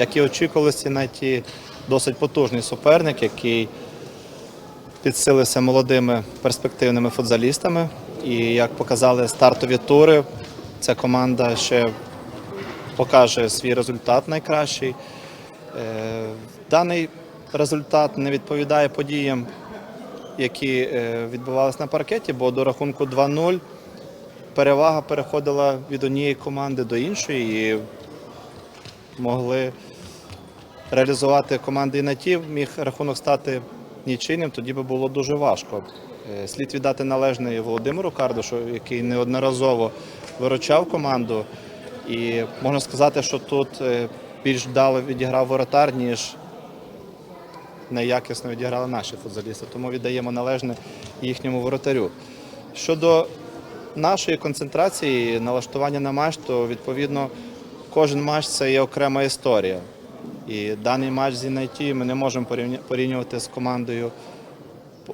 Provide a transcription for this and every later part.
Як і очікувалося, навіть досить потужний суперник, який підсилився молодими перспективними футзалістами. І як показали стартові тури, ця команда ще покаже свій результат найкращий. Е, Даний результат не відповідає подіям, які е, відбувалися на паркеті, бо до рахунку 2-0 перевага переходила від однієї команди до іншої і могли реалізувати команди і на ті, міг рахунок стати нічийним, тоді би було дуже важко. Е, Слід віддати належне Володимиру Кардушу, який неодноразово виручав команду. І можна сказати, що тут е, більш вдало відіграв воротар, ніж неякісно відіграли наші футзалісти. Тому віддаємо належне їхньому воротарю. Щодо нашої концентрації, налаштування на матч, то відповідно кожен матч це є окрема історія. І даний матч з Інайті ми не можемо порівнювати з командою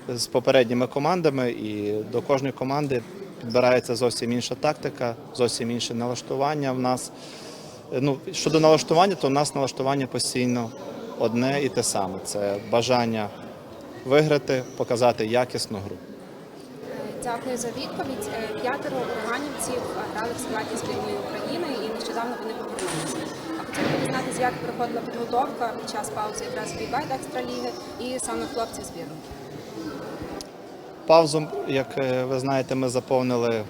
з попередніми командами, і до кожної команди підбирається зовсім інша тактика, зовсім інше налаштування в нас. Ну, щодо налаштування, то в нас налаштування постійно одне і те саме. Це бажання виграти, показати якісну гру. Дякую за відповідь. П'ятеро ураганівців грали в складі збірної України і нещодавно вони повернулися. Хотіли дізнатися, як проходила підготовка під час паузи якраз Бійбайт екстраліги і саме хлопців збірної. Паузу, як е, ви знаєте, ми заповнили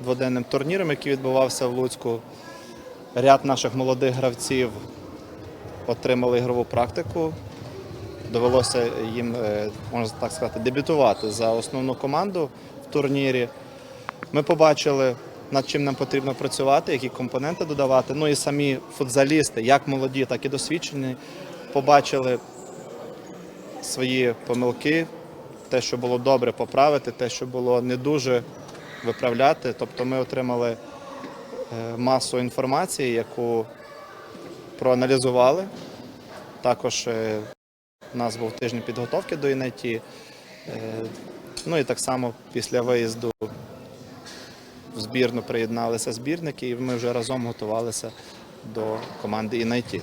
дводенним турніром, який відбувався в Луцьку. Ряд наших молодих гравців отримали ігрову практику. Довелося їм, е, можна так сказати, дебютувати за основну команду в турнірі. Ми побачили, над чим нам потрібно працювати, які компоненти додавати. Ну і самі футзалісти, як молоді, так і досвідчені, побачили свої помилки, те, що було добре, поправити, те, що було не дуже виправляти. Тобто ми отримали е, масу інформації, яку проаналізували. Також е, у нас був тиждень підготовки до ІНЕТі. Ну і так само після виїзду в збірну приєдналися збірники, і ми вже разом готувалися до команди ІНЕТі.